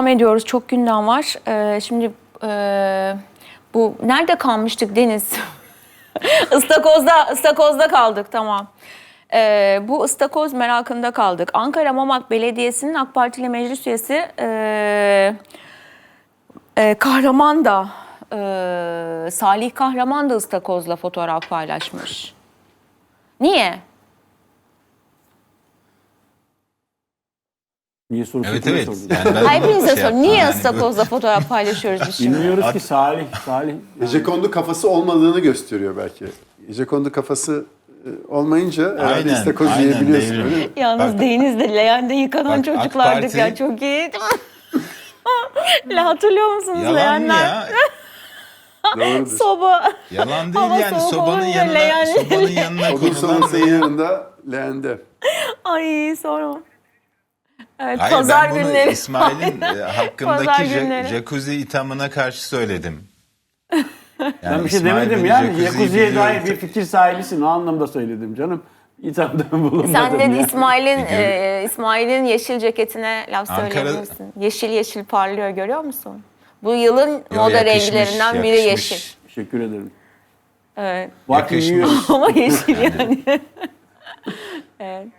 devam ediyoruz. Çok gündem var. Ee, şimdi e, bu nerede kalmıştık Deniz? Istakoz'da, ıstakozda kaldık tamam. Ee, bu ıstakoz merakında kaldık. Ankara Mamak Belediyesi'nin AK Partili meclis üyesi e, e, Kahraman da e, Salih Kahraman da ıstakozla fotoğraf paylaşmış. Niye? Niye soru Evet evet. sordun? Yani ben Ay hepinize şey sor. yaptım. Niye Yani ıstakozla fotoğraf paylaşıyoruz biz şimdi? Bilmiyoruz ki Salih, Salih. Gecekondu kafası olmadığını gösteriyor belki. Gecekondu kafası e, olmayınca herhalde Aynen, istakoz aynen, yiyebiliyorsun devrim. öyle mi? Yalnız Bak- Deniz'de leğende yıkanan Bak, AK çocuklardık ya Parti- çok iyi değil mi? La hatırlıyor musunuz Yalan leğenler? ya? Doğrudur. Soba. Yalan Hava değil yani soğuk sobanın olunca yanına, leğen- sobanın yanına Odun konulan yanında leğende. Ay sorma. Evet, Hayır pazar ben bunu günleri. İsmail'in e, Pazar günleri. jacuzzi ithamına karşı söyledim. Yani Ben bir şey İsmail demedim yani. jacuzziyi Jacuzzi'ye biliyor. dair bir fikir sahibisin. O anlamda söyledim canım. İthamda bulunmadım Sen de ya. İsmail'in Bir gün- e, İsmail'in yeşil ceketine laf Ankara- söyleyebilirsin. Yeşil yeşil parlıyor görüyor musun? Bu yılın Yo, moda yakışmış, renklerinden biri yakışmış. yeşil. Teşekkür ederim. Evet. Vakti Yakışmış. Ama yeşil yani.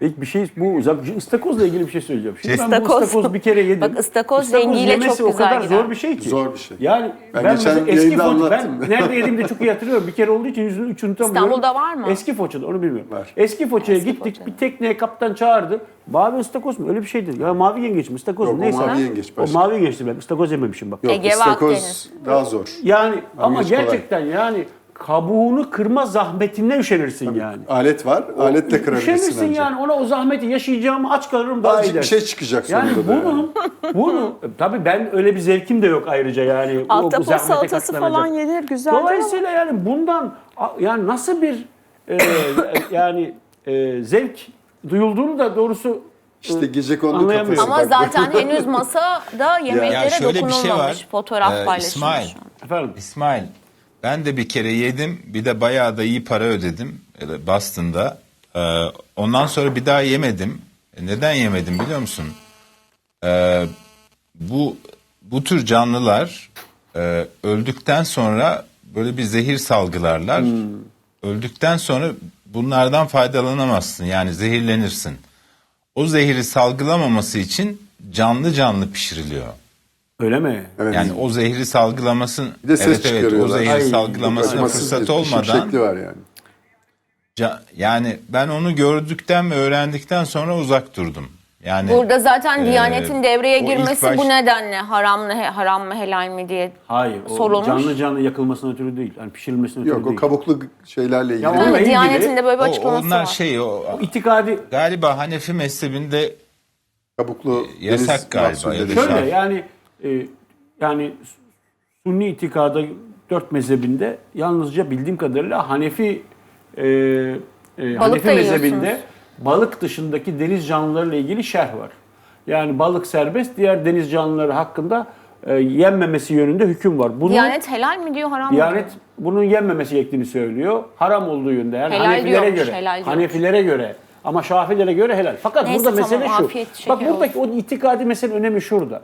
İlk bir şey bu ıstakozla ilgili bir şey söyleyeceğim. Şimdi ben bu İstakoz. ıstakoz bir kere yedim. Bak, ıstakoz rengiyle yemesi çok o kadar gider. zor bir şey ki. Zor bir şey. Yani ben, Ben geçen mesela eski yayında foça, ben nerede yediğimde çok iyi hatırlıyorum. Bir kere olduğu için yüzünü üç unutamıyorum. İstanbul'da var mı? Eski Foça'da onu bilmiyorum. Var. Eski Foça'ya Eski gittik. Foça'da. Bir tekneye kaptan çağırdı. Mavi ıstakoz mu? Öyle bir şeydi. Ya mavi yengeç mi? ıstakoz mu? Yok, o Neyse. mavi yengeç O başka. mavi yengeçti ben. ıstakoz yememişim bak. Yok Ege ve istakoz Akdeniz. daha zor. Yani ama kolay. gerçekten yani kabuğunu kırma zahmetinden üşenirsin yani. Alet var. Aletle kırabilirsin Üşenirsin ancak. yani ona o zahmeti yaşayacağımı aç kalırım daha iyi Azıcık bir şey çıkacak Yani sonunda da yani. bunu, bunu tabii ben öyle bir zevkim de yok ayrıca yani. O- bu Ahtapot zahmete salatası katlanacak. falan yenir güzel. Dolayısıyla yani bundan a- yani nasıl bir e, yani e, zevk duyulduğunu da doğrusu İşte gecekondu Anlayamıyorum. kafası. Ama bak zaten henüz masada yemeklere Ya şöyle bir şey dokunulmamış. var. Fotoğraf Ee, paylaşılmış. İsmail. efendim İsmail ben de bir kere yedim bir de bayağı da iyi para ödedim e, Boston'da. Ee, ondan sonra bir daha yemedim. E, Neden yemedim biliyor musun? Ee, bu bu tür canlılar e, öldükten sonra böyle bir zehir salgılarlar. Öldükten sonra bunlardan faydalanamazsın yani zehirlenirsin. O zehiri salgılamaması için canlı canlı pişiriliyor. Öyle mi? Evet. Yani o zehri salgılamasın bir de ses evet evet o zehri Ay, salgılamasına fırsat bir olmadan şekli var yani. ca- yani ben onu gördükten ve öğrendikten sonra uzak durdum. Yani Burada zaten Ee, Diyanet'in devreye o girmesi baş- bu nedenle haram mı, haram mı helal mi diye Hayır. O sorulmuş. canlı canlı yakılmasına ötürü değil. Yani pişirilmesine ötürü Yok o değil. kabuklu şeylerle ilgili. Ya ilgili- Diyanet'in de böyle bir o, açıklaması onlar var. şey o O itikadi galiba Hanefi mezhebinde kabuklu Yasak galiba ya Şöyle yani e, yani Sunni itikada dört mezhebinde yalnızca bildiğim kadarıyla Hanefi e, e, Hanefi mezhebinde balık dışındaki deniz canlılarıyla ilgili şerh var. Yani balık serbest, diğer deniz canlıları hakkında e, yenmemesi yönünde hüküm var. Bunu Diyanet helal mi diyor haram mı Diyanet diyor? bunun yenmemesi gerektiğini söylüyor. Haram olduğu yönde. Yani Helal Hanefilere diyormuş, göre. helal diyormuş. Hanefilere göre. Ama Şafilere göre helal. Fakat Neyse, burada tamam, mesele şu. Bak buradaki o itikadi mesele önemi şurada.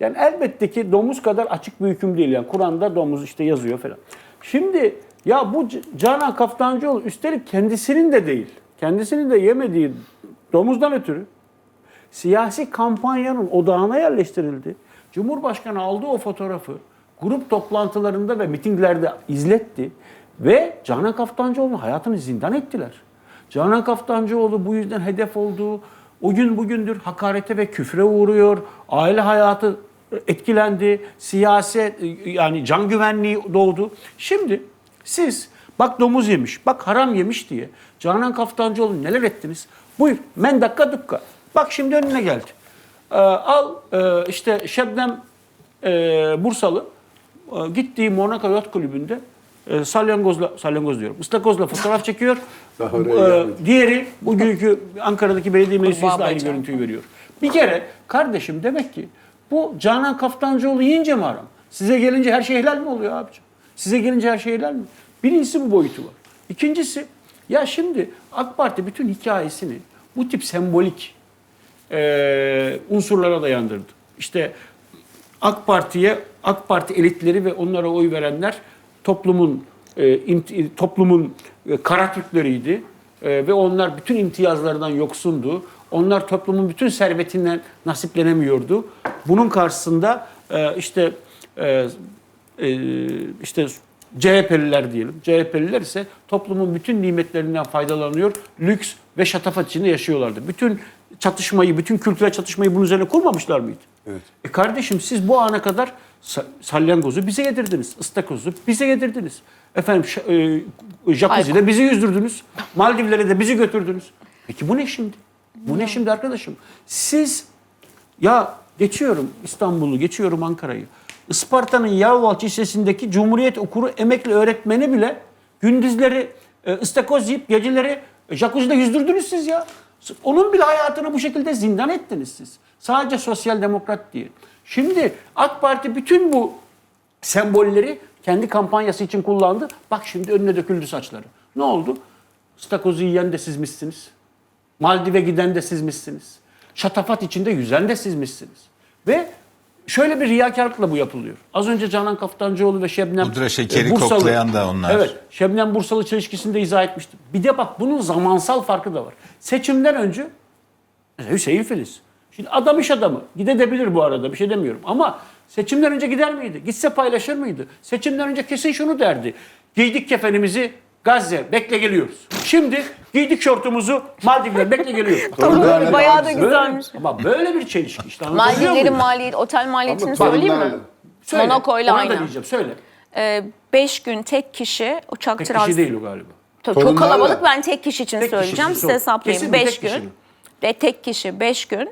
Yani elbette ki domuz kadar açık bir hüküm değil. Yani Kur'an'da domuz işte yazıyor falan. Şimdi ya bu Canan Kaftancıoğlu üstelik kendisinin de değil. Kendisinin de yemediği domuzdan ötürü siyasi kampanyanın odağına yerleştirildi. Cumhurbaşkanı aldı o fotoğrafı grup toplantılarında ve mitinglerde izletti ve Canan Kaftancıoğlu'nun hayatını zindan ettiler. Canan Kaftancıoğlu bu yüzden hedef oldu. O gün bugündür hakarete ve küfre uğruyor. Aile hayatı etkilendi. Siyaset yani can güvenliği doğdu. Şimdi siz bak domuz yemiş, bak haram yemiş diye Canan Kaftancıoğlu neler ettiniz? Buyur men dakika dukka. Bak şimdi önüne geldi. Ee, al e, işte Şebnem e, Bursalı e, gittiği Monaco Yacht Kulübü'nde e, salyangozla, salyangoz diyorum, ıstakozla fotoğraf çekiyor. E, diğeri bugünkü Ankara'daki belediye meclisi Kurbağa aynı görüntüyü veriyor. Bir kere kardeşim demek ki bu Canan Kaftancıoğlu yiyince mi haram? Size gelince her şey helal mi oluyor abicim? Size gelince her şey helal mi? Birincisi bu boyutu var. İkincisi ya şimdi AK Parti bütün hikayesini bu tip sembolik e, unsurlara dayandırdı. İşte AK Parti'ye AK Parti elitleri ve onlara oy verenler toplumun e, imti- toplumun e, kara Türkleriydi E, ve onlar bütün imtiyazlardan yoksundu. Onlar toplumun bütün servetinden nasiplenemiyordu. Bunun karşısında e, işte e, e, işte CHP'liler diyelim. CHP'liler ise toplumun bütün nimetlerinden faydalanıyor. Lüks ve şatafat içinde yaşıyorlardı. Bütün çatışmayı, bütün kültürel çatışmayı bunun üzerine kurmamışlar mıydı? Evet. E kardeşim siz bu ana kadar sa- salyangozu bize yedirdiniz. ıstakozu bize yedirdiniz. Efendim e, jacuzzi'de bizi yüzdürdünüz. Maldivlere de bizi götürdünüz. Peki bu ne şimdi? Bu ne şimdi arkadaşım? Siz ya geçiyorum İstanbul'u, geçiyorum Ankara'yı. Isparta'nın Yalvaç ilçesindeki Cumhuriyet Okulu emekli öğretmeni bile gündüzleri e, ıstakoz yiyip geceleri jacuzzi'de yüzdürdünüz siz ya. Onun bile hayatını bu şekilde zindan ettiniz siz. Sadece sosyal demokrat diye. Şimdi AK Parti bütün bu sembolleri kendi kampanyası için kullandı. Bak şimdi önüne döküldü saçları. Ne oldu? Istakozu yiyen de sizmişsiniz. Maldiv'e giden de sizmişsiniz. Şatafat içinde yüzen de sizmişsiniz. Ve şöyle bir riyakarlıkla bu yapılıyor. Az önce Canan Kaftancıoğlu ve Şebnem şekeri e, Bursalı- koklayan da onlar. Evet. Şebnem Bursalı çelişkisinde izah etmiştim. Bir de bak bunun zamansal farkı da var. Seçimden önce mesela Hüseyin Filiz. Şimdi adam iş adamı. Gidebilir bu arada bir şey demiyorum. Ama seçimden önce gider miydi? Gitse paylaşır mıydı? Seçimden önce kesin şunu derdi. Giydik kefenimizi Gazze bekle geliyoruz. Şimdi giydik şortumuzu Maldivler bekle geliyoruz. Tabii, bayağı da güzelmiş. Böyle, ama böyle bir çelişki işte. anlatabiliyor Maldivlerin muyum? maliyet, otel maliyetini Ama söyleyeyim mi? Söyle. Monaco'yla Ona aynı. da diyeceğim. Söyle. 5 gün tek kişi uçak Tek kişi değil o galiba. Tabii çok Torunlarla. kalabalık ben tek kişi için Tek söyleyeceğim. kişi, Size sor. hesaplayın. Kesin mi? 5 Tek kişi gün. De tek kişi 5 gün.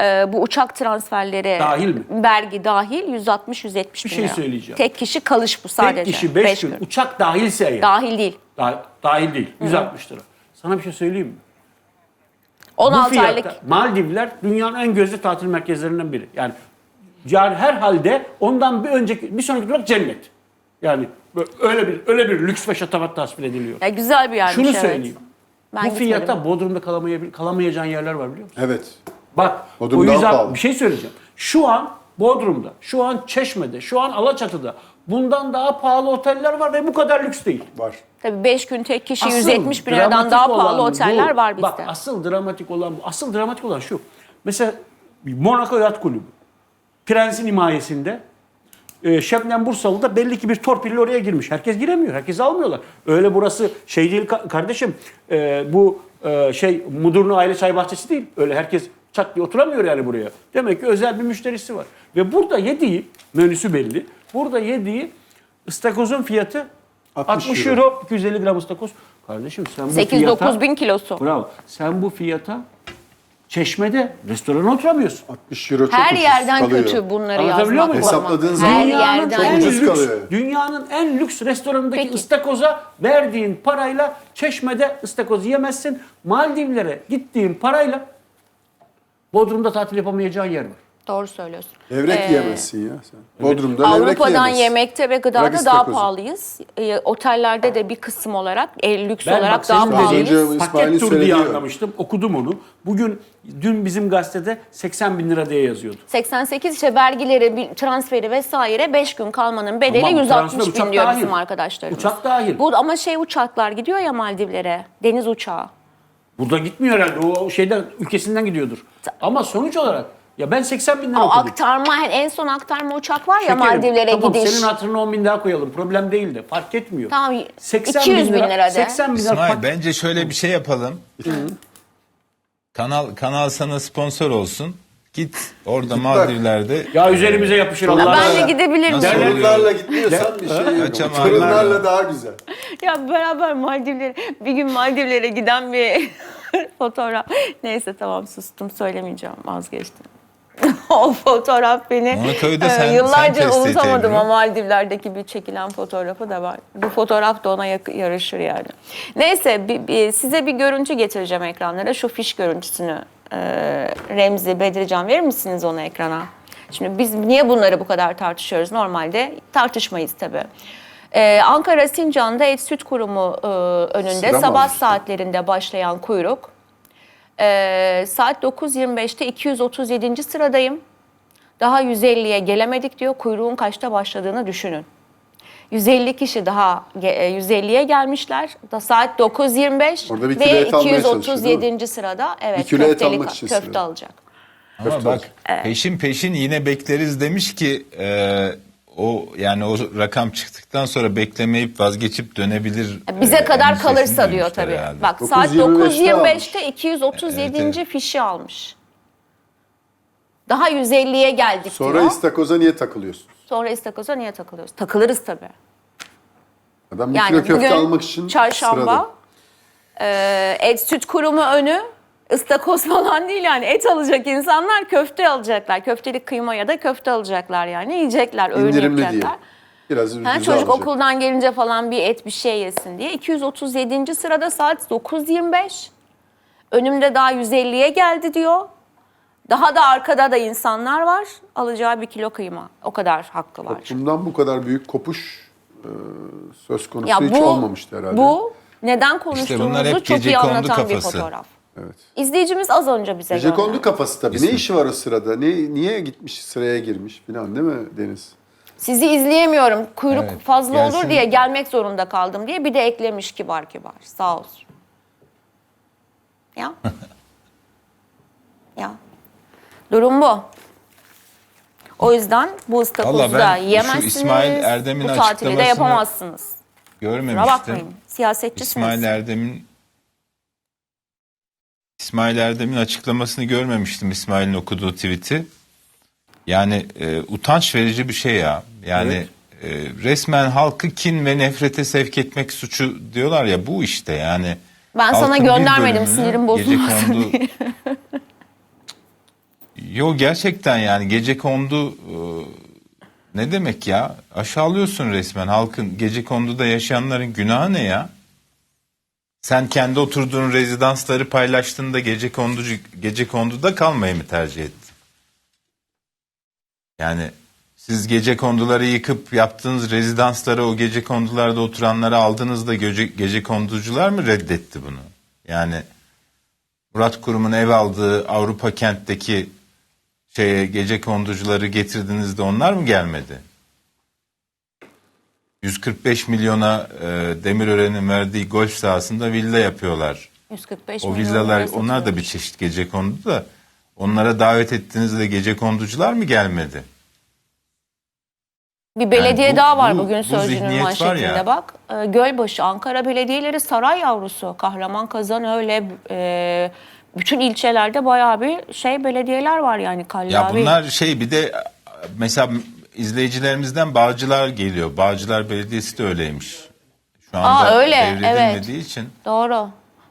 Ee, bu uçak transferleri Dahil mi? vergi dahil 160-170 bin Bir şey lira. söyleyeceğim. Tek kişi kalış bu sadece. Tek kişi 5 Beş gün. Uçak dahilse eğer. Dahil değil. Dah- dahil değil. 160 lira. Sana bir şey söyleyeyim mi? Bu 16 fiyatta aylık Maldivler dünyanın en gözde tatil merkezlerinden biri. Yani yani herhalde ondan bir önceki bir sonraki durak cennet. Yani böyle- öyle bir öyle bir lüks ve şatafat tasvir ediliyor. Ya güzel bir yermiş Şunu evet. söyleyeyim. Ben Bu gitmedim. fiyata Bodrum'da kalamayabil- kalamayacağın yerler var biliyor musun? Evet. Bak Bodrum o yüzden pahalı. bir şey söyleyeceğim. Şu an Bodrum'da, şu an Çeşme'de, şu an Alaçatı'da bundan daha pahalı oteller var ve bu kadar lüks değil. Var. Tabii 5 gün tek kişi Asıl 170 bin liradan daha pahalı bu. oteller var bizde. Bak asıl dramatik olan bu. Asıl dramatik olan şu. Mesela Monaco Yat Kulübü. Prens'in himayesinde e, Şebnem Bursalı da belli ki bir torpille oraya girmiş. Herkes giremiyor. Herkes almıyorlar. Öyle burası şey değil ka- kardeşim. e, bu e, şey Mudurnu Aile Çay Bahçesi değil. Öyle herkes çat diye oturamıyor yani buraya. Demek ki özel bir müşterisi var. Ve burada yediği menüsü belli. Burada yediği ıstakozun fiyatı 60, 60 euro. euro. 250 gram ıstakoz. Kardeşim sen bu 8-9 fiyata... bin kilosu. Bravo. Sen bu fiyata Çeşme'de restorana oturamıyorsun. 60 euro çok Her ucuz yerden kalıyor. kötü bunları Anlatabiliyor yazmak. muyum? Hesapladığın Her zaman Dünyanın yerden en çok ucuz lüks, kalıyor. dünyanın en lüks restoranındaki Peki. ıstakoza verdiğin parayla Çeşme'de ıstakoz yemezsin. Maldivlere gittiğin parayla Bodrum'da tatil yapamayacağın yer var. Doğru söylüyorsun. Levrek Ee, yiyemezsin ya sen. Bodrum'da levrek Avrupa'dan yiyemezsin. yemekte ve gıdada daha istakozu. pahalıyız. E, otellerde de bir kısım olarak, e, lüks Ben olarak daha senin pahalıyız. dediğin İsmail'in paket tur diye söylediği o. anlamıştım. Okudum onu. Bugün, dün bizim gazetede 80 bin lira diye yazıyordu. 88 işte vergileri, bir transferi vesaire 5 gün kalmanın bedeli Tamam, 160 transfer, bin uçak diyor dahil. bizim arkadaşlarımız. Uçak dahil. Bu ama şey uçaklar gidiyor ya Maldivlere. Deniz uçağı. Burada gitmiyor herhalde. O şeyden ülkesinden gidiyordur. Ama sonuç olarak ya ben 80 bin lira O okudum. aktarma en son aktarma uçak var ya Şekerim, Maldivlere tamam, gidiş. senin hatırına 10 bin daha koyalım. Problem değil de. Fark etmiyor. Tamam, 200 bin lira de. 80 bin lira. İsmail pak- bence şöyle bir şey yapalım. kanal kanal sana sponsor olsun. Git orada Maldivler'de Ya üzerimize yapışır Ya Allah ben de gidebilirim. Nasıl oluyor? Torunlarla gitmiyorsan bir şey yok. Kaçam Torunlarla daha güzel. Ya beraber Maldivlere, bir gün Maldivlere giden bir fotoğraf. Neyse tamam sustum söylemeyeceğim vazgeçtim. o fotoğraf beni Monaco'yu da e, sen- sen yıllarca test unutamadım o Maldivler'deki bir çekilen fotoğrafı da var. Bu fotoğraf da ona yak- yarışır yani. Neyse bir- bir- size bir görüntü getireceğim ekranlara. Şu fiş görüntüsünü e, Remzi, Bedrican verir misiniz onu ekrana? Şimdi biz niye bunları bu kadar tartışıyoruz? Normalde tartışmayız tabii. Ee, Ankara Sincan'da Et Süt Kurumu e, önünde Sıra sabah olmuştu? saatlerinde başlayan kuyruk. Ee, saat 9.25'te 237. sıradayım. Daha 150'ye gelemedik diyor. Kuyruğun kaçta başladığını düşünün. 150 kişi daha ge- e, 150'ye gelmişler. Da saat 9.25 Orada bir kilo ve et almaya çalışıyor, 237. sırada evet Bir köfteli almak ka- için köfte sırada. alacak. Ama Köfte bak olsun. peşin peşin yine bekleriz demiş ki e, o yani o rakam çıktıktan sonra beklemeyip vazgeçip dönebilir. Bize e, kadar kalırsa diyor tabii. herhalde. Bak saat 9.25'te 9.25'te 237. Evet, evet. fişi almış. Daha 150'ye geldik Sonra diyor. istakoza niye takılıyorsun? Sonra istakoza niye takılıyoruz? Takılırız tabii. Adam bir Yani kilo köfte almak için çarşamba e, et süt kurumu önü ıstakoz falan değil yani et alacak insanlar köfte alacaklar. Köftelik kıyma ya da köfte alacaklar yani yiyecekler İndirimli diye. Biraz Ha, çocuk alacak. okuldan gelince falan bir et bir şey yesin diye. 237. sırada saat 9.25. Önümde daha 150'ye geldi diyor. Daha da arkada da insanlar var. Alacağı bir kilo kıyma. O kadar hakkı var. Bundan bu kadar büyük kopuş e, söz konusu Ya hiç bu, olmamıştı herhalde. bu neden konuştuğumuzu hep çok iyi gecekondu anlatan bir kafası. fotoğraf. Evet. İzleyicimiz az önce bize Gece kondu gönderdi. kafası tabii. Ne işi var o sırada? Ne, niye gitmiş sıraya girmiş falan değil mi Deniz? Sizi izleyemiyorum. Kuyruk Evet, fazla gelsin. olur diye gelmek zorunda kaldım diye bir de eklemiş kibar kibar. Sağ olsun. Ya. ya. Durum bu. O yüzden bu ıstakozu ben da şu yiyemezsiniz. İsmail Erdem'in bu tatili de açıklamasını yapamazsınız. Kusura Görmemiştim. bakmayın. Siyasetçisiniz. İsmail Erdem'in İsmail Erdem'in açıklamasını görmemiştim İsmail'in okuduğu tweet'i. Yani e, utanç verici bir şey ya. Yani e, resmen halkı kin ve nefrete sevk etmek suçu diyorlar ya bu işte yani. Ben sana Halkın bir göndermedim, bölümünü sinirim bozulmasın gecekondu- diye. Yo gerçekten yani gece kondu e, ne demek ya? Aşağılıyorsun resmen halkın gece konduda yaşayanların günahı ne ya? Sen kendi oturduğun rezidansları paylaştığında gece konducu gece konduda kalmayı mı tercih ettin? Yani siz gece konduları yıkıp yaptığınız rezidansları o gece kondularda oturanları aldığınızda gece, gece konducular mı reddetti bunu? Yani Murat Kurum'un ev aldığı Avrupa kentteki şeye gece konducuları getirdiğinizde onlar mı gelmedi? 145 milyona e, Demirören'in verdiği golf sahasında villa yapıyorlar. 145 O villalar onlar da bir çeşit gece kondu da onlara davet ettiğinizde gece konducular mı gelmedi? Bir belediye Yani bu- daha var bu- bugün bu Sözcü'nün manşetinde ya. bak. Ee, Gölbaşı, Ankara belediyeleri saray yavrusu. Kahraman Kazan öyle. e, bütün ilçelerde bayağı bir şey belediyeler var yani Kallavi. Ya bunlar şey bir de mesela izleyicilerimizden Bağcılar geliyor. Bağcılar Belediyesi de öyleymiş. Şu anda Aa, öyle, devredilmediği için. Doğru.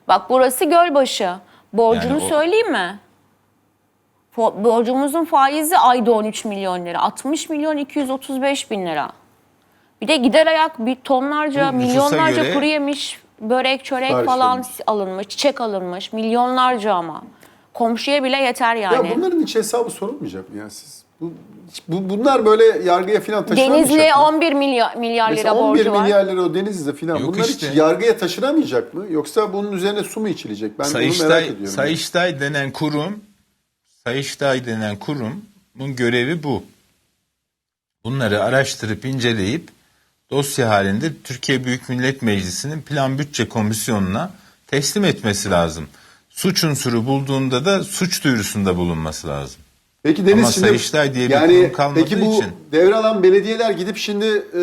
Bak burası Gölbaşı. Borcunu Yani o- söyleyeyim mi? Borcumuzun faizi ayda 13 milyon lira. 60 milyon 235 bin lira. Bir de gider ayak bir tonlarca, Bu milyonlarca göre- kuru yemiş, börek, çörek Sipariş falan alınmış. alınmış, çiçek alınmış. Milyonlarca ama. Komşuya bile yeter yani. Ya bunların hiç hesabı sorulmayacak mı ya siz? Bu, bu, bunlar böyle yargıya falan taşınamayacak Denizli'ye mı? 11 milyar, milyar Mesela lira 11 borcu var. milyar lira o Denizli'de falan. Yok Bunlar işte. hiç yargıya taşınamayacak mı? Yoksa bunun üzerine su mu içilecek? Ben bunu merak Sayıştay, ediyorum. Sayıştay denen kurum, Sayıştay denen kurumun görevi bu. Bunları araştırıp inceleyip dosya halinde Türkiye Büyük Millet Meclisi'nin Plan Bütçe Komisyonu'na teslim etmesi lazım. Suç unsuru bulduğunda da suç duyurusunda bulunması lazım. Peki Deniz Ama şimdi Sayıştay diye bir yani kurum kalmadığı peki bu için. devralan belediyeler gidip şimdi e,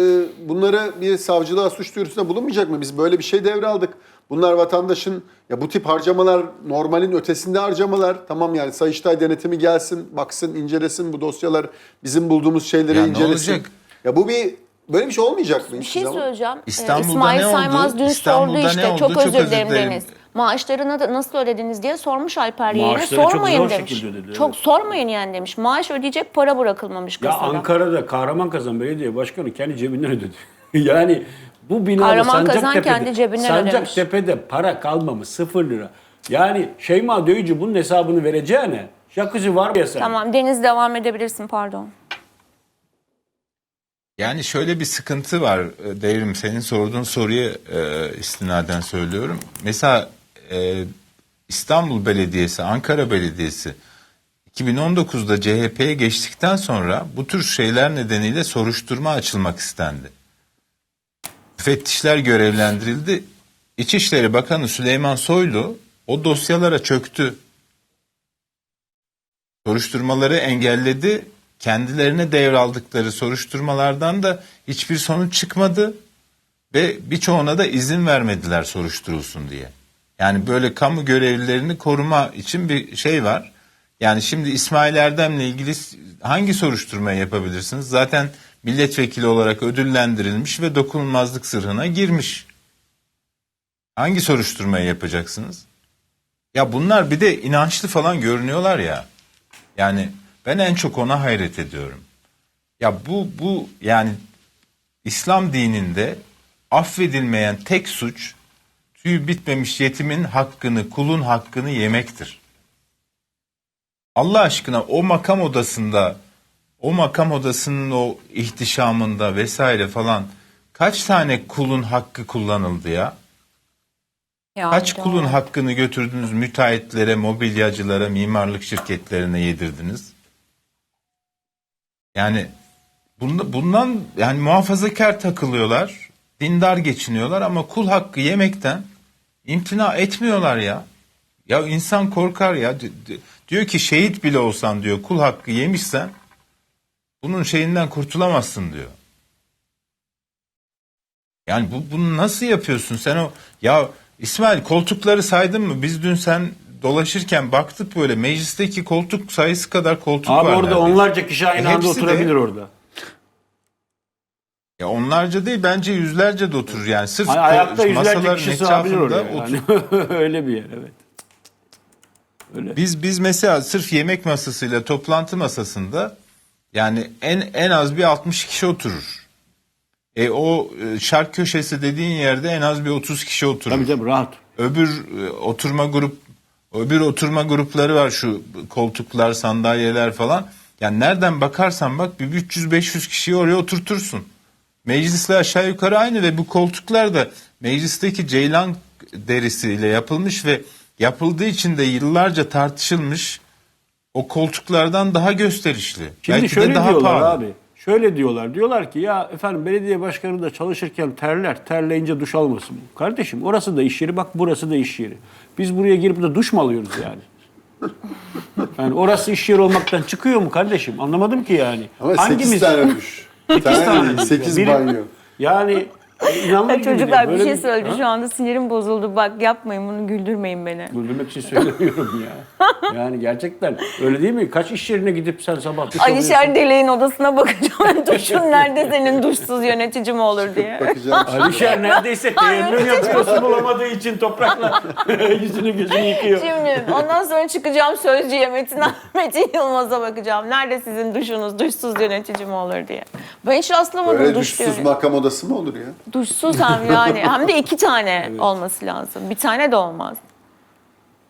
bunlara bir savcılığa suç duyurusunda bulunmayacak mı? Biz böyle bir şey devraldık. Bunlar vatandaşın ya bu tip harcamalar normalin ötesinde harcamalar. Tamam yani Sayıştay denetimi gelsin, baksın, incelesin bu dosyalar bizim bulduğumuz şeyleri Ya ne incelesin. olacak? Ya bu bir böyle bir şey olmayacak mı? Bir şey zaman? söyleyeceğim. Ee, İstanbul'da İsmail ne oldu? Saymaz dün İstanbul'da sordu işte. oldu? Çok, Çok özür özür dilerim. Deniz. Maaşlarını da nasıl ödediniz diye sormuş Alper Yeğen'e. Maaşları çok Sormayın zor demiş. şekilde ödedi, Çok evet. sormayın yani demiş. Maaş ödeyecek para bırakılmamış Ya kasada. Ankara'da Kahramanmazan Belediye Başkanı kendi cebinden ödedi. yani bu binada Kahramanmazan Sancaktepe'de, kendi cebinden ödemiş. Sancaktepe'de para kalmamış sıfır lira. Yani Şeyma Döyücü bunun hesabını vereceğine jacuzzi var mı ya sen? Tamam Deniz devam edebilirsin pardon. Yani şöyle bir sıkıntı var e, Devrim senin sorduğun soruya e, istinaden söylüyorum. Mesela e, İstanbul Belediyesi, Ankara Belediyesi 2019'da CHP'ye geçtikten sonra bu tür şeyler nedeniyle soruşturma açılmak istendi. Müfettişler görevlendirildi. İçişleri Bakanı Süleyman Soylu o dosyalara çöktü. Soruşturmaları engelledi. Kendilerine devraldıkları soruşturmalardan da hiçbir sonuç çıkmadı ve birçoğuna da izin vermediler soruşturulsun diye. Yani böyle kamu görevlilerini koruma için bir şey var. Yani şimdi İsmail Erdem'le ilgili hangi soruşturmayı yapabilirsiniz? Zaten milletvekili olarak ödüllendirilmiş ve dokunulmazlık sırrına girmiş. Hangi soruşturmayı yapacaksınız? Ya bunlar bir de inançlı falan görünüyorlar ya. Yani ben en çok ona hayret ediyorum. Ya bu bu yani İslam dininde affedilmeyen tek suç tüy bitmemiş yetimin hakkını, kulun hakkını yemektir. Allah aşkına o makam odasında, o makam odasının o ihtişamında vesaire falan kaç tane kulun hakkı kullanıldı ya? Yani Kaç kulun hakkını götürdünüz müteahhitlere, mobilyacılara, mimarlık şirketlerine yedirdiniz? Yani bunda, bundan yani muhafazakar takılıyorlar, dindar geçiniyorlar ama kul hakkı yemekten imtina etmiyorlar ya. Ya insan korkar ya. Diyor ki şehit bile olsan diyor kul hakkı yemişsen bunun şeyinden kurtulamazsın diyor. Yani bu bunu nasıl yapıyorsun sen o ya İsmail koltukları saydın mı? Biz dün sen dolaşırken baktık böyle meclisteki koltuk sayısı kadar koltuk Abi var. orada neredeyse. onlarca kişi aynı E, anda hepsi de- oturabilir orada. Ya onlarca değil bence yüzlerce de oturur yani. Sırf Ay- ayakta yüzlerce kişi sığabilir otur- Yani. Öyle bir yer evet. Biz biz mesela sırf yemek masasıyla toplantı masasında yani en en az bir 60 kişi oturur. E o e, şark köşesi dediğin yerde en az bir 30 kişi oturur. Tabii tabii rahat. Öbür e, oturma grup öbür oturma grupları var şu koltuklar, sandalyeler falan. Yani nereden bakarsan bak bir 300-500 kişiyi oraya oturtursun. Meclisle aşağı yukarı aynı ve bu koltuklar da meclisteki ceylan derisiyle yapılmış ve yapıldığı için de yıllarca tartışılmış o koltuklardan daha gösterişli. Şimdi Belki şöyle de daha diyorlar pahalı. abi. Şöyle diyorlar. Diyorlar ki ya efendim belediye başkanı da çalışırken terler. Terleyince duş almasın. Kardeşim orası da iş yeri bak burası da iş yeri. Biz buraya girip de duş mu alıyoruz yani? Yani orası iş yeri olmaktan çıkıyor mu kardeşim? Anlamadım ki yani. Ama 8 tane duş. Bir tane tane değil, duş. 8 Biri- banyo. Yani değil. çocuklar bir şey söyledi şu anda sinirim bozuldu. Bak yapmayın bunu güldürmeyin beni. Güldürmek için söylemiyorum ya. Yani gerçekten öyle değil mi? Kaç iş yerine gidip sen sabah duş Alişer? Deleğin odasına bakacağım. Duşun nerede senin duşsuz yönetici mi olur diye. Bakacağım. Alişer neredeyse teyemmüm su bulamadığı için toprakla yüzünü gözünü yıkıyor. Şimdi ondan sonra çıkacağım sözcüye Metin, Metin Yılmaz'a bakacağım. Nerede sizin duşunuz duşsuz yönetici mi olur diye. Ben hiç rastlamadım Böyle duş düşsüz diyor. makam odası mı olur ya? Duşsuz hem yani. Hem de iki tane olması lazım. Bir tane de olmaz.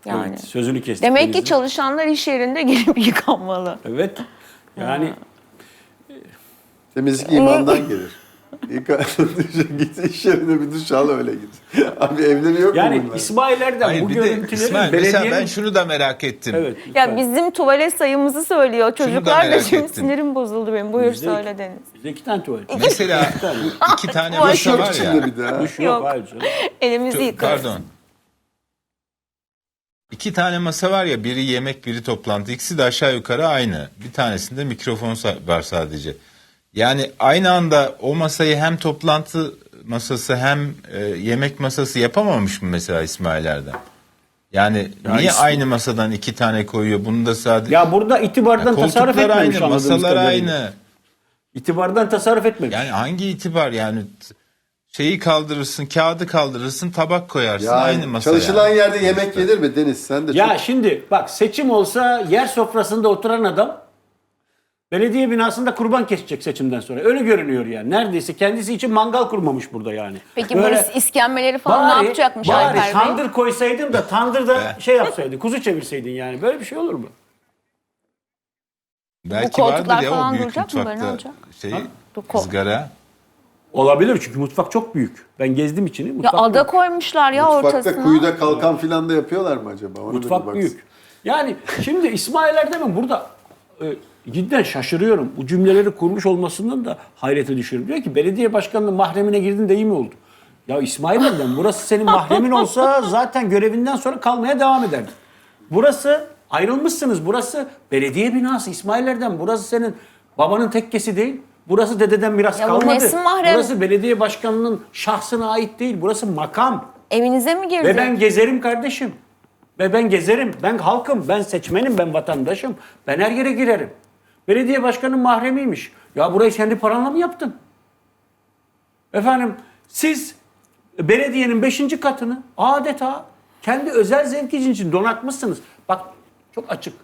Yani. Evet, sözünü kestik. Demek ki Deniz'in. çalışanlar iş yerinde gelip yıkanmalı. Evet. Yani Temizlik imandan gelir. Git iş yerine bir duş al öyle git. Abi evleri yok mu yani bunlar? İsmail Erdem Hayır bu bir de görüntüleri İsmail belediyenin... mesela ben şunu da merak ettim. Evet. Ya bizim tuvalet sayımızı söylüyor. Çocuklar da merak şimdi ettim. sinirim bozuldu benim. Buyur Bizde söyle iki- Deniz. Bizde iki tane tuvalet. Mesela bu iki tane Yok var içinde ya. bir daha. Duş yok, Yok. Elimizi yıkarız. Pardon. İki tane masa var ya biri yemek biri toplantı ikisi de aşağı yukarı aynı. Bir tanesinde mikrofon var sadece. Yani aynı anda o masayı hem toplantı masası hem e, yemek masası yapamamış mı mesela İsmail Erdem? Yani niye İsmail- aynı masadan iki tane koyuyor? Bunu da sadece Ya burada itibardan tasarruf koltuklar etmemiş aynı, masalar kadarıyla. aynı. İtibardan tasarruf etmemiş. Yani hangi itibar yani şeyi kaldırırsın, kağıdı kaldırırsın, tabak koyarsın Ya aynı masaya. çalışılan yerde yemek yenir mi Deniz? Sen de Ya çok... şimdi bak seçim olsa yer sofrasında oturan adam belediye binasında kurban kesecek seçimden sonra. Öyle görünüyor yani. Neredeyse kendisi için mangal kurmamış burada yani. Peki böyle iskemmeleri falan ne yapacakmış bari Alper Bey? tandır koysaydın da tandırda şey yapsaydın, kuzu çevirseydin yani. Böyle bir şey olur mu? Belki Bu koltuklar vardır ya o falan büyük duracak mı böyle, ne mutfakta olacak? şey ko- ızgara. Olabilir çünkü mutfak çok büyük. Ben gezdim içini. Ya Mutfak ada büyük. koymuşlar ya Mutfakta ortasına. kuyuda kalkan filan da yapıyorlar mı acaba? Ona da bir Mutfak baksın. büyük. Yani şimdi İsmail Erdem'in burada e, cidden şaşırıyorum. Bu cümleleri kurmuş olmasından da hayrete düşüyorum. Diyor ki belediye başkanının mahremine girdin de iyi mi oldu? Ya İsmail Erdem burası senin mahremin olsa zaten görevinden sonra kalmaya devam ederdin. Burası ayrılmışsınız. Burası belediye binası İsmail Erdem. Burası senin babanın tekkesi değil. Burası dededen miras Ya bu kalmadı. nesin mahrem? Burası belediye başkanının şahsına ait değil. Burası makam. Evinize mi girdi? Ve ben gezerim kardeşim. Ve ben gezerim. Ben halkım, ben seçmenim, ben vatandaşım. Ben her yere girerim. Belediye başkanının mahremiymiş. Ya burayı kendi paranla mı yaptın? Efendim siz belediyenin 5. katını adeta kendi özel zevki için donatmışsınız. Bak çok açık.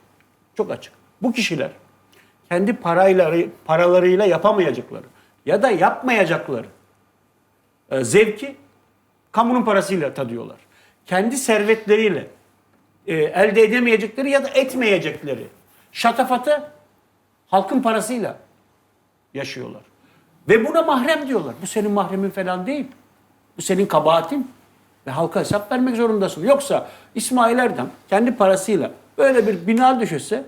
Çok açık. Bu kişiler kendi parayla paralarıyla yapamayacakları ya da yapmayacakları e, zevki kamunun parasıyla tadıyorlar. Kendi servetleriyle e, elde edemeyecekleri ya da etmeyecekleri şatafatı halkın parasıyla yaşıyorlar. Ve buna mahrem diyorlar. Bu senin mahremin falan değil. Bu senin kabahatin. Ve halka hesap vermek zorundasın. Yoksa İsmail Erdem kendi parasıyla böyle bir bina düşürse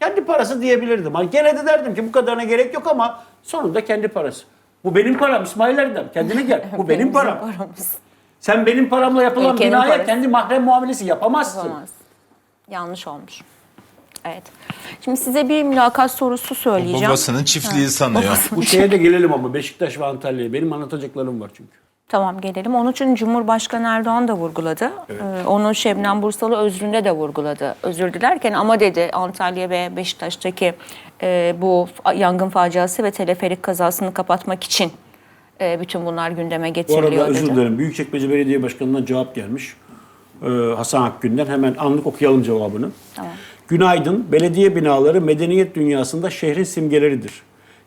kendi parası diyebilirdim. Hani gene de derdim ki bu kadarına gerek yok ama sonunda kendi parası. Bu benim param İsmail Erdem. Kendine gel. Bu benim param. paramız. Sen benim paramla yapılan Ülkenin binaya parası. kendi mahrem muamelesi yapamazsın. Yapamaz. Yanlış olmuş. Evet. Şimdi size bir mülakat sorusu söyleyeceğim. Babasının çiftliği sanıyor. Bu şeye de gelelim ama Beşiktaş ve Antalya'ya. Benim anlatacaklarım var çünkü. Tamam gelelim. Onun için Cumhurbaşkanı Erdoğan da vurguladı. Ee, onu Şebnem Bursalı özründe de vurguladı. Özür dilerken ama dedi Antalya ve Beşiktaş'taki e, bu fa- yangın faciası ve teleferik kazasını kapatmak için e, bütün bunlar gündeme Bu getiriliyor arada özür dedi. dilerim. Büyükçekmece Belediye Başkanı'ndan cevap gelmiş. Ee, Hasan Akgün'den hemen anlık okuyalım cevabını. Tamam. Günaydın. Belediye binaları medeniyet dünyasında şehrin simgeleridir.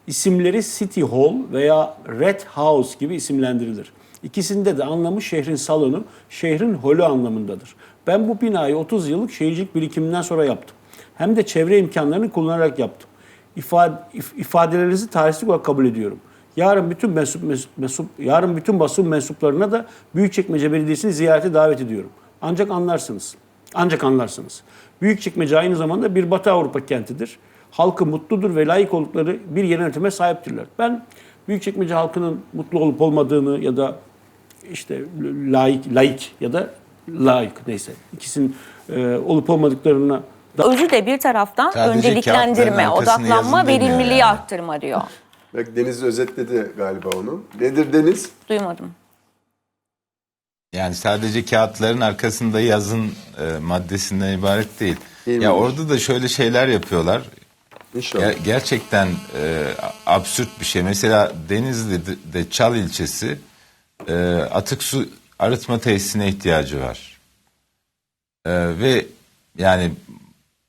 İsimleri City Hall veya Red House gibi isimlendirilir. İkisinde de anlamı şehrin salonu, şehrin holü anlamındadır. Ben bu binayı 30 yıllık şehircilik birikiminden sonra yaptım. Hem de çevre imkanlarını kullanarak yaptım. İfade, if- tarihsel olarak kabul ediyorum. Yarın bütün mensup, mensup- yarın bütün basın mensuplarına da Büyükçekmece Belediyesi'ni ziyarete davet ediyorum. Ancak anlarsınız. Ancak anlarsınız. Büyükçekmece aynı zamanda bir Batı Avrupa kentidir. Halkı mutludur ve layık oldukları bir yönetime sahiptirler. Ben Büyükçekmece halkının mutlu olup olmadığını ya da işte layık, layık ya da layık neyse ikisinin e, olup olmadıklarına da Özür de bir taraftan Sadece önceliklendirme, odaklanma, verimliliği yani. arttırma diyor. Bak Deniz özetledi galiba onu. Nedir Deniz? Duymadım. Yani sadece kağıtların arkasında yazın e, maddesinden ibaret değil. Değil ya mi? orada da şöyle şeyler yapıyorlar. İnşallah. Ger- gerçekten e, absürt bir şey. Mesela Denizli'de Çal ilçesi e, atık su arıtma tesisine ihtiyacı var. E, ve yani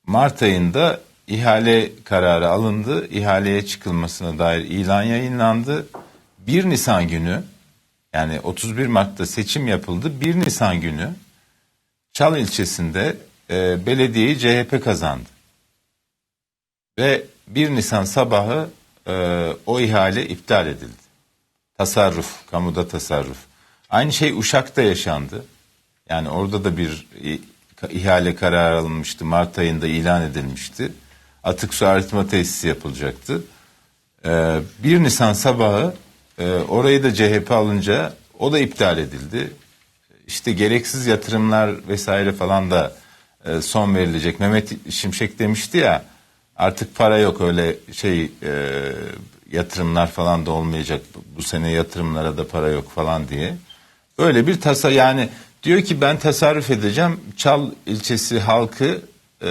Mart ayında ihale kararı alındı. İhaleye çıkılmasına dair ilan yayınlandı. 1 Nisan günü yani 31 Mart'ta seçim yapıldı. 1 Nisan günü Çal ilçesinde e, belediyeyi CHP kazandı. Ve 1 Nisan sabahı e, o ihale iptal edildi. Tasarruf, kamuda tasarruf. Aynı şey Uşak'ta yaşandı. Yani orada da bir ihale kararı alınmıştı. Mart ayında ilan edilmişti. Atık su arıtma tesisi yapılacaktı. Ee, 1 Nisan sabahı e, orayı da CHP alınca o da iptal edildi. İşte gereksiz yatırımlar vesaire falan da e, son verilecek. Mehmet Şimşek demişti ya artık para yok öyle şey e, yatırımlar falan da olmayacak. Bu sene yatırımlara da para yok falan diye. Öyle bir tasa yani diyor ki ben tasarruf edeceğim. Çal ilçesi halkı e,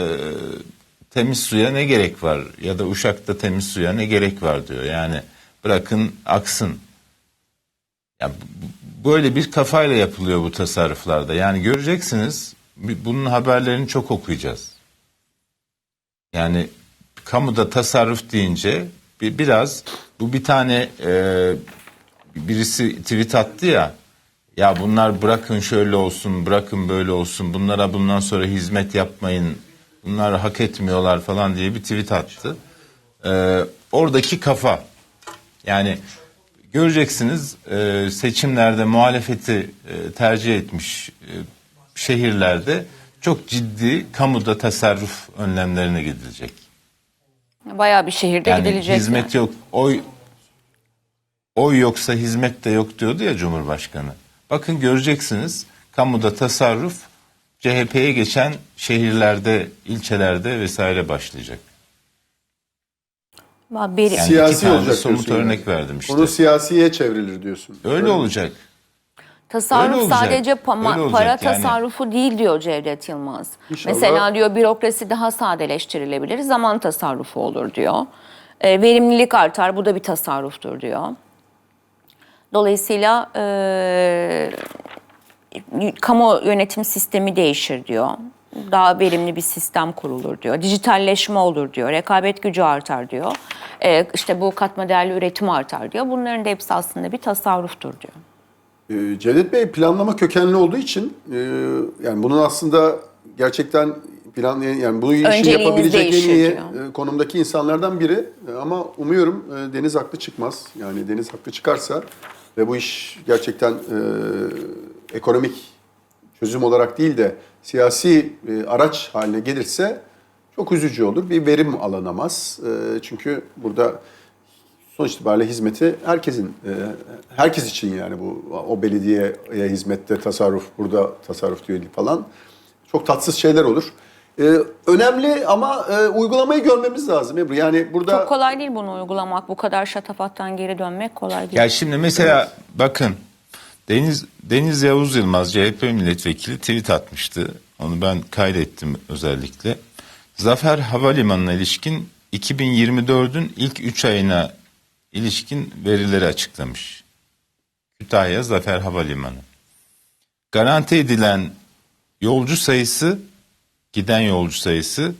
temiz suya ne gerek var ya da Uşak'ta temiz suya ne gerek var diyor. Yani bırakın aksın. Ya böyle bir kafayla yapılıyor bu tasarruflarda. Yani göreceksiniz bunun haberlerini çok okuyacağız. Yani kamuda tasarruf deyince bir, biraz bu bir tane e, birisi tweet attı ya ya bunlar bırakın şöyle olsun bırakın böyle olsun bunlara bundan sonra hizmet yapmayın bunlar hak etmiyorlar falan diye bir tweet attı. E, oradaki kafa yani göreceksiniz e, seçimlerde muhalefeti e, tercih etmiş e, şehirlerde çok ciddi kamuda tasarruf önlemlerine gidilecek. Bayağı bir şehirde Yani gidilecek. hizmet yani. yok, oy oy yoksa hizmet de yok diyordu ya Cumhurbaşkanı. Bakın göreceksiniz kamuda tasarruf CHP'ye geçen şehirlerde, ilçelerde vesaire başlayacak. Vallahi beri- Yani iki Siyasi tane olacak somut diyorsun yani. örnek verdim işte. Onu siyasiye çevrilir diyorsun. Öyle olacak. Tasarruf Öyle olacak. sadece pa- Öyle olacak para yani. tasarrufu değil diyor Cevdet Yılmaz. İnşallah- Mesela diyor bürokrasi daha sadeleştirilebilir, zaman tasarrufu olur diyor. E, verimlilik artar, bu da bir tasarruftur diyor. Dolayısıyla e, kamu yönetim sistemi değişir diyor. Daha verimli bir sistem kurulur diyor. Dijitalleşme olur diyor. Rekabet gücü artar diyor. E, işte bu katma değerli üretim artar diyor. Bunların da hepsi aslında bir tasarruftur diyor. Ee, Cevdet Bey planlama kökenli olduğu için e, yani bunun aslında gerçekten plan yani bu işi yapabilecek en iyi diyor. e, konumdaki insanlardan biri E, ama umuyorum e, Deniz haklı çıkmaz. Yani Deniz haklı çıkarsa ve bu iş gerçekten e, ekonomik çözüm olarak değil de siyasi e, araç haline gelirse çok üzücü olur. Bir verim alınamaz. E, çünkü burada sonuç itibariyle hizmeti herkesin, e, herkes için yani bu o belediyeye hizmette tasarruf, burada tasarruf diyor falan. Çok tatsız şeyler olur. E, önemli ama e, uygulamayı görmemiz lazım Ebru. Yani burada Çok kolay değil bunu uygulamak. Bu kadar şatafattan geri dönmek kolay değil. Ya şimdi mesela bakın Deniz Deniz Yavuz Yılmaz CHP milletvekili tweet atmıştı. Onu ben kaydettim özellikle. Zafer Havalimanı'na ilişkin 2024'ün ilk 3 ayına ilişkin verileri açıklamış. Kütahya Zafer Havalimanı. Garanti edilen yolcu sayısı, giden yolcu sayısı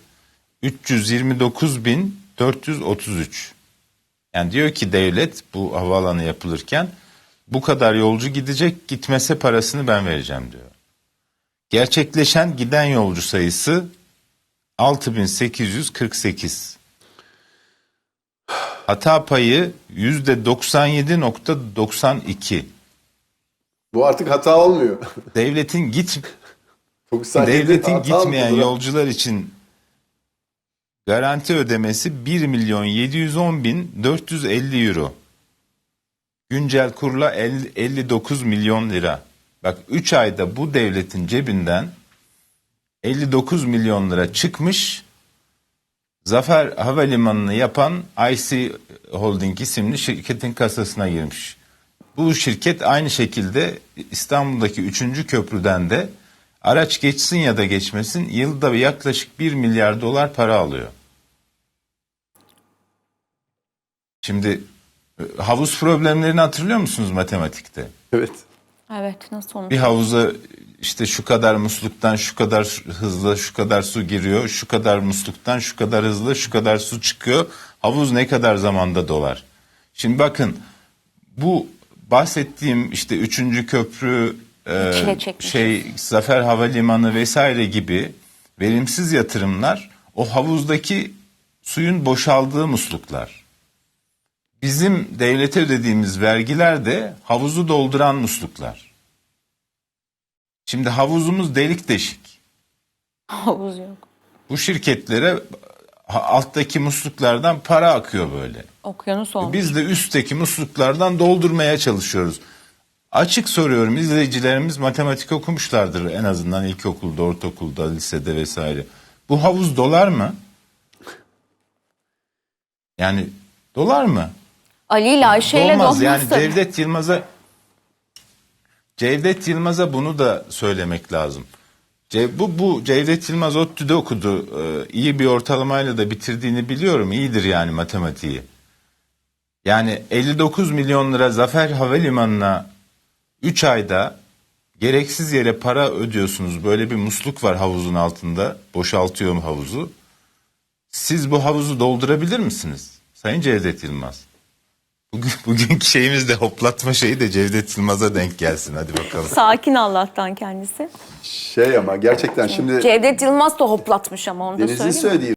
329.433. Yani diyor ki devlet bu havaalanı yapılırken bu kadar yolcu gidecek gitmese parasını ben vereceğim diyor. Gerçekleşen giden yolcu sayısı 6848. Hata payı %97.92. bu artık hata olmuyor. Devletin git 97 devletin gitmeyen yolcular için garanti ödemesi 1 milyon 710 bin 450 euro. Güncel kurla 50 59 milyon lira. Bak 3 ayda bu devletin cebinden 59 milyon lira çıkmış. Zafer Havalimanı'nı yapan IC Holding isimli şirketin kasasına girmiş. Bu şirket aynı şekilde İstanbul'daki 3. köprüden de araç geçsin ya da geçmesin yılda yaklaşık 1 milyar dolar para alıyor. Şimdi e, havuz problemlerini hatırlıyor musunuz matematikte? Evet. Evet nasıl onu? Bir havuza işte şu kadar musluktan şu kadar hızlı şu kadar su giriyor. Şu kadar musluktan şu kadar hızlı şu kadar su çıkıyor. Havuz ne kadar zamanda dolar? Şimdi bakın bu bahsettiğim işte üçüncü köprü e, şey Zafer Havalimanı vesaire gibi verimsiz yatırımlar o havuzdaki suyun boşaldığı musluklar. Bizim devlete ödediğimiz vergiler de havuzu dolduran musluklar. Şimdi havuzumuz delik deşik. Havuz yok. Bu şirketlere alttaki musluklardan para akıyor böyle. Okyanus olmuş. Biz de üstteki musluklardan doldurmaya çalışıyoruz. Açık soruyorum izleyicilerimiz matematik okumuşlardır en azından ilkokulda, ortaokulda, lisede vesaire. Bu havuz dolar mı? Yani dolar mı? Ali ile Ayşe ile Olmaz yani. Cevdet Yılmaz'a Cevdet Yılmaz'a bunu da söylemek lazım. Ce- bu bu Cevdet Yılmaz ODTÜ'de okudu. Ee, iyi bir ortalamayla da bitirdiğini biliyorum. İyidir yani matematiği. Yani 59 milyon lira Zafer Havalimanı'na 3 ayda gereksiz yere para ödüyorsunuz. Böyle bir musluk var havuzun altında. Boşaltıyor havuzu. Siz bu havuzu doldurabilir misiniz? Sayın Cevdet Yılmaz. Bugün, bugünkü şeyimiz de hoplatma şeyi de Cevdet Yılmaz'a denk gelsin. Hadi bakalım. Sakin Allah'tan kendisi. Şey ama gerçekten şimdi Cevdet Yılmaz da hoplatmış ama onu da Deniz'in söyleyeyim. söylediği